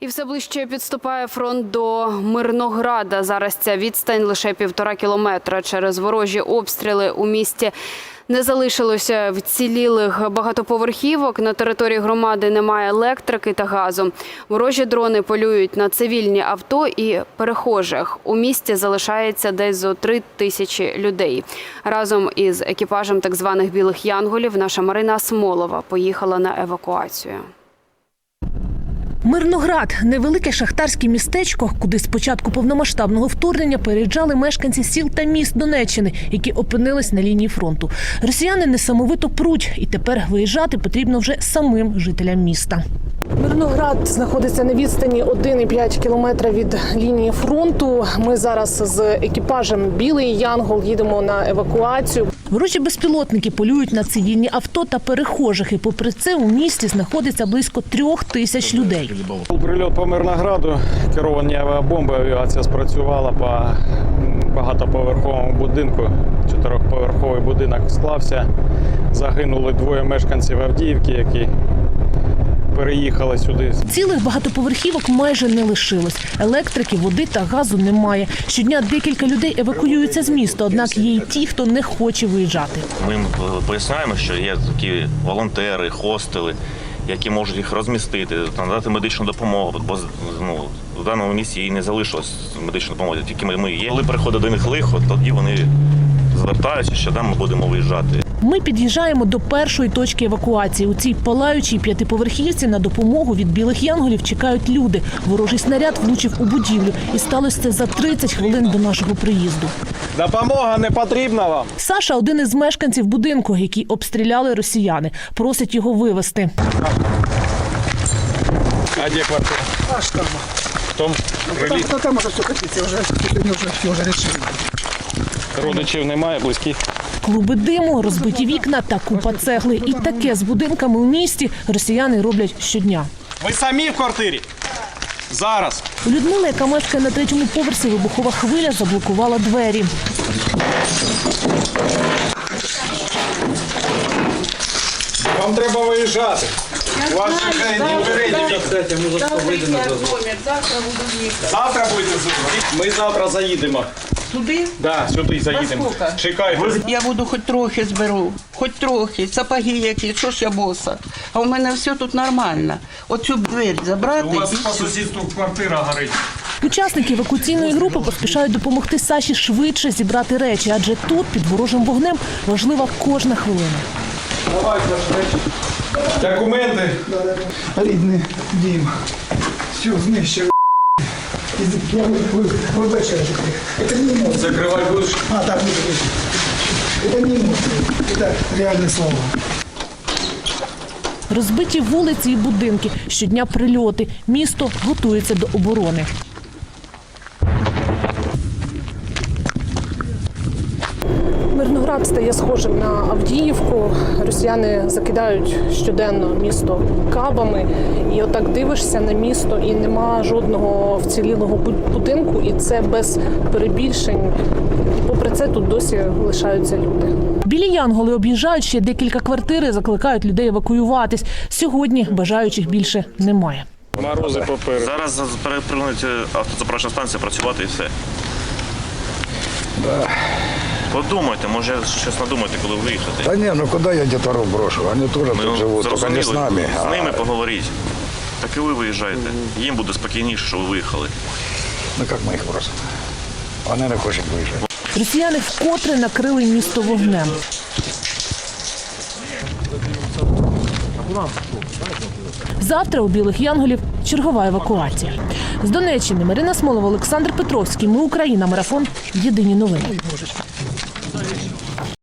І все ближче підступає фронт до Мирнограда. Зараз ця відстань лише півтора кілометра. Через ворожі обстріли у місті не залишилося вцілілих багатоповерхівок. На території громади немає електрики та газу. Ворожі дрони полюють на цивільні авто і перехожих. У місті залишається десь зо три тисячі людей. Разом із екіпажем так званих білих янголів наша Марина Смолова поїхала на евакуацію. Мирноград невелике шахтарське містечко, куди з початку повномасштабного вторгнення переїжджали мешканці сіл та міст Донеччини, які опинились на лінії фронту. Росіяни несамовито пруть, і тепер виїжджати потрібно вже самим жителям міста. Мирноград знаходиться на відстані 1,5 кілометра від лінії фронту. Ми зараз з екіпажем Білий Янгол їдемо на евакуацію. Ворожі безпілотники полюють на цивільні авто та перехожих. І попри це у місті знаходиться близько трьох тисяч людей. Прильот по Мирнограду, керовані авіабомби, авіація спрацювала по багатоповерховому будинку. Чотирьохповерховий будинок склався. Загинули двоє мешканців Авдіївки, які переїхали сюди. Цілих багатоповерхівок майже не лишилось. Електрики, води та газу немає. Щодня декілька людей евакуюються з міста, однак є й ті, хто не хоче виїжджати. Ми їм поясняємо, що є такі волонтери, хостели, які можуть їх розмістити, надати медичну допомогу, бо ну, в даному місці їй не залишилось медичної допомоги, тільки ми, ми є. Коли приходить до них лихо, тоді вони звертаються, що там ми будемо виїжджати. Ми під'їжджаємо до першої точки евакуації. У цій палаючій п'ятиповерхівці на допомогу від білих янголів чекають люди. Ворожий снаряд влучив у будівлю, і сталося це за 30 хвилин до нашого приїзду. Допомога не потрібна вам. Саша один із мешканців будинку, який обстріляли росіяни. Просить його вивезти. А де квартира? Аж там. В тому Там, крилі там, там уже все катится, уже, сегодня уже все уже решили. Родичів немає, близьких. Клуби диму, розбиті вікна та купа цегли. І таке з будинками у місті росіяни роблять щодня. Ви самі в квартирі? Зараз. У Людмили, яка мешкає на третьому поверсі, вибухова хвиля заблокувала двері. Вам треба виїжджати. Вас чекає дверей. Завтра будете зробити. Ми завтра заїдемо. Туди Да, сюди заїдемо. Наскільки? Чекайте. я буду хоч трохи зберу, хоч трохи, сапоги якісь, що ж я боса. А у мене все тут нормально. Оцю двері забрати. У вас і по сусідству квартира горить. Учасники евакуаційної групи поспішають допомогти Саші швидше зібрати речі, адже тут під ворожим вогнем важлива кожна хвилина. Давайте речі. Документи. Рідний дім. Все, знищив. Я вы- вы- вибачайте. Это не эмоции. Закривай будеш. А, так, вот, вот. Это не эмоции. Это реальные слова. Розбиті вулиці і будинки, щодня прильоти. Місто готується до оборони. Мирноград стає схожим на Авдіївку. Росіяни закидають щоденно місто кабами. І отак дивишся на місто, і нема жодного вцілілого будинку, і це без перебільшень. І попри це тут досі лишаються люди. Білі янголи об'їжджають ще декілька квартир і закликають людей евакуюватись. Сьогодні бажаючих більше немає. Морози попереду. Зараз перепринуть автозаправочна станція працювати і все. Подумайте, може щось надумайте, коли виїхати. Да не, ну куда я детвору брошу? Они тоже тут живут, только не с зрозуміло, нами. з а- ними поговоріть. Так і ви виїжджаєте. Їм буде спокійніше, що ви виїхали. Ну как мы их бросим? Они не хочуть виїжджати. Росіяни вкотре накрили місто вогнем. Завтра у білих янголів чергова евакуація. З Донеччини Марина Смолова, Олександр Петровський. Ми Україна. Марафон. Єдині новини. Анатолійович.